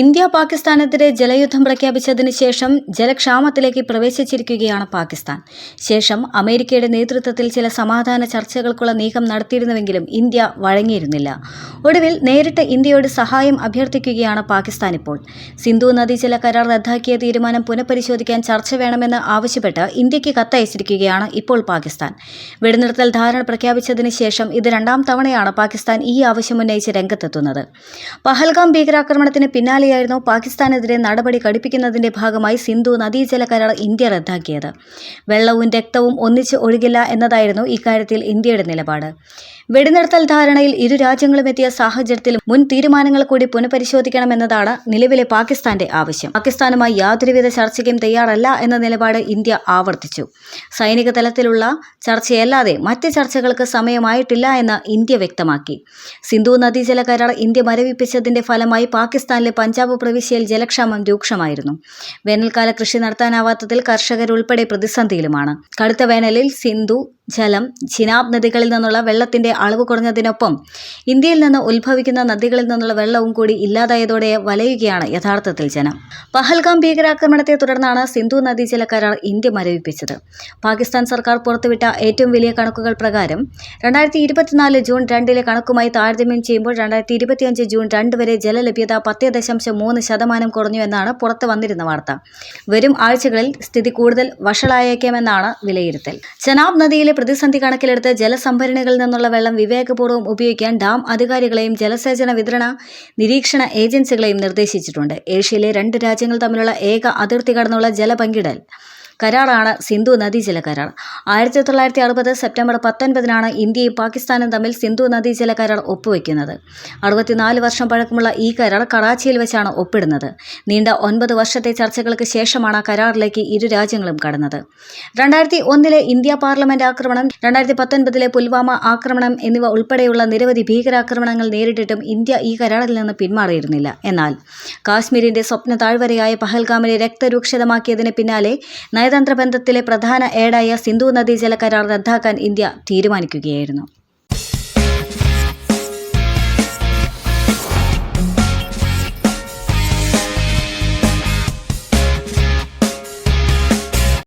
India പാകിസ്ഥാനെതിരെ ജലയുദ്ധം പ്രഖ്യാപിച്ചതിന് ശേഷം ജലക്ഷാമത്തിലേക്ക് പ്രവേശിച്ചിരിക്കുകയാണ് പാകിസ്ഥാൻ. ശേഷം അമേരിക്കയുടെ നേതൃത്വത്തിൽ ചില സമാധാന ചർച്ചകൾക്കുള്ള നീക്കം നടത്തിയിരുന്നുവെങ്കിലും ഇന്ത്യ വഴങ്ങിയിരുന്നില്ല. ഒടുവിൽ നേരിട്ട് ഇന്ത്യയോട് സഹായം അഭ്യർത്ഥിക്കുകയാണ് പാകിസ്ഥാൻ ഇപ്പോൾ. സിന്ധു നദി നദീജല കരാർ റദ്ദാക്കിയ തീരുമാനം പുനഃപരിശോധിക്കാൻ ചർച്ച വേണമെന്ന് ആവശ്യപ്പെട്ട് ഇന്ത്യയ്ക്ക് കത്തയച്ചിരിക്കുകയാണ് ഇപ്പോൾ പാകിസ്ഥാൻ. വെടിനിർത്തൽ ധാരണ പ്രഖ്യാപിച്ചതിന് ശേഷം ഇത് രണ്ടാം തവണയാണ് പാകിസ്ഥാൻ ഈ ആവശ്യം ഉന്നയിച്ച് രംഗത്തെത്തുന്നത്. പഹൽഗാം ഭീകരാക്രമണത്തിന് പിന്നാലെയായിരുന്നു പാകിസ്ഥാനെതിരെ നടപടി കടുപ്പിക്കുന്നതിന്റെ ഭാഗമായി സിന്ധു നദീജല കരാർ ഇന്ത്യ റദ്ദാക്കിയത്. വെള്ളവും രക്തവും ഒന്നിച്ച് ഒഴുകില്ല എന്നതായിരുന്നു ഇക്കാര്യത്തിൽ ഇന്ത്യയുടെ നിലപാട്. വെടിനിർത്തൽ ധാരണയിൽ ഇരു രാജ്യങ്ങളും എത്തിയ സാഹചര്യത്തിൽ മുൻ തീരുമാനങ്ങൾ കൂടി പുനഃപരിശോധിക്കണമെന്നതാണ് നിലവിലെ പാകിസ്ഥാന്റെ ആവശ്യം. പാകിസ്ഥാനുമായി യാതൊരുവിധ ചർച്ചയ്ക്കും തയ്യാറല്ല എന്ന നിലപാട് ഇന്ത്യ ആവർത്തിച്ചു. സൈനിക തലത്തിലുള്ള ചർച്ചയല്ലാതെ മറ്റ് ചർച്ചകൾക്ക് സമയമായിട്ടില്ല എന്ന് ഇന്ത്യ വ്യക്തമാക്കി. സിന്ധു നദീജല കരാർ ഇന്ത്യ മരവിപ്പിച്ചതിന്റെ ഫലമായി പാകിസ്ഥാനിലെ പഞ്ചാബ് പ്രവിശ്യയിൽ ജലക്ഷാമം രൂക്ഷമായിരുന്നു. വേനൽക്കാല കൃഷി നടത്താനാവാത്തതിൽ കർഷകരുൾപ്പെടെ പ്രതിസന്ധിയിലുമാണ്. കടുത്ത വേനലിൽ സിന്ധു ജലം ചിനാബ് നദികളിൽ നിന്നുള്ള വെള്ളത്തിന്റെ അളവ് കുറഞ്ഞതിനൊപ്പം ഇന്ത്യയിൽ നിന്ന് ഉത്ഭവിക്കുന്ന നദികളിൽ നിന്നുള്ള വെള്ളവും കൂടി ഇല്ലാതായതോടെ വലയുകയാണ് യഥാർത്ഥത്തിൽ ജനം. പഹൽഗാം ഭീകരാക്രമണത്തെ തുടർന്നാണ് സിന്ധു നദീജല കരാർ ഇന്ത്യ മരവിപ്പിച്ചത്. പാകിസ്ഥാൻ സർക്കാർ പുറത്തുവിട്ട ഏറ്റവും വലിയ കണക്കുകൾ പ്രകാരം രണ്ടായിരത്തി ഇരുപത്തിനാല് ജൂൺ രണ്ടിലെ കണക്കുമായി താരതമ്യം ചെയ്യുമ്പോൾ രണ്ടായിരത്തി ഇരുപത്തിയഞ്ച് ജൂൺ രണ്ട് വരെ ജലലഭ്യത പത്ത് ദശാംശം മൂന്ന് ശതമാനം കുറഞ്ഞു എന്നാണ് പുറത്തു വന്നിരുന്ന വാർത്ത. വരും ആഴ്ചകളിൽ സ്ഥിതി കൂടുതൽ വഷളായേക്കാമെന്നാണ് വിലയിരുത്തൽ. ചനാബ് നദിയിലെ പ്രതിസന്ധി കണക്കിലെടുത്ത് ജലസംഭരണികളിൽ നിന്നുള്ള വെള്ളം വിവേകപൂർവം ഉപയോഗിക്കാൻ ഡാം അധികാരികളെയും ജലസേചന വിതരണ നിരീക്ഷണ ഏജൻസികളെയും നിർദ്ദേശിച്ചിട്ടുണ്ട്. ഏഷ്യയിലെ രണ്ട് രാജ്യങ്ങൾ തമ്മിലുള്ള ഏക അതിർത്തി കടന്നുള്ള ജലപങ്കിടൽ കരാറാണ് സിന്ധു നദീജല കരാർ. ആയിരത്തി തൊള്ളായിരത്തി അറുപത് സെപ്റ്റംബർ പത്തൊൻപതിനാണ് ഇന്ത്യയും പാകിസ്ഥാനും തമ്മിൽ സിന്ധു നദീജല കരാർ ഒപ്പുവെക്കുന്നത്. അറുപത്തിനാല് വർഷം പഴക്കമുള്ള ഈ കരാർ കറാച്ചിയിൽ വെച്ചാണ് ഒപ്പിടുന്നത്. നീണ്ട ഒൻപത് വർഷത്തെ ചർച്ചകൾക്ക് ശേഷമാണ് കരാറിലേക്ക് ഇരു രാജ്യങ്ങളും കടന്നത്. രണ്ടായിരത്തി ഒന്നിലെ ഇന്ത്യ പാർലമെന്റ് ആക്രമണം രണ്ടായിരത്തി പത്തൊൻപതിലെ പുൽവാമ ആക്രമണം എന്നിവ ഉൾപ്പെടെയുള്ള നിരവധി ഭീകരാക്രമണങ്ങൾ നേരിട്ടിട്ടും ഇന്ത്യ ഈ കരാറിൽ നിന്ന് പിന്മാറിയിരുന്നില്ല. എന്നാൽ കാശ്മീരിന്റെ സ്വപ്ന താഴ്വരയായ പഹൽഗാമിനെ രക്തരൂക്ഷിതമാക്കിയതിന് പിന്നാലെ നയതന്ത്ര ബന്ധത്തിലെ പ്രധാന ഏടായ സിന്ധു നദീജല കരാർ റദ്ദാക്കാൻ ഇന്ത്യ തീരുമാനിക്കുകയായിരുന്നു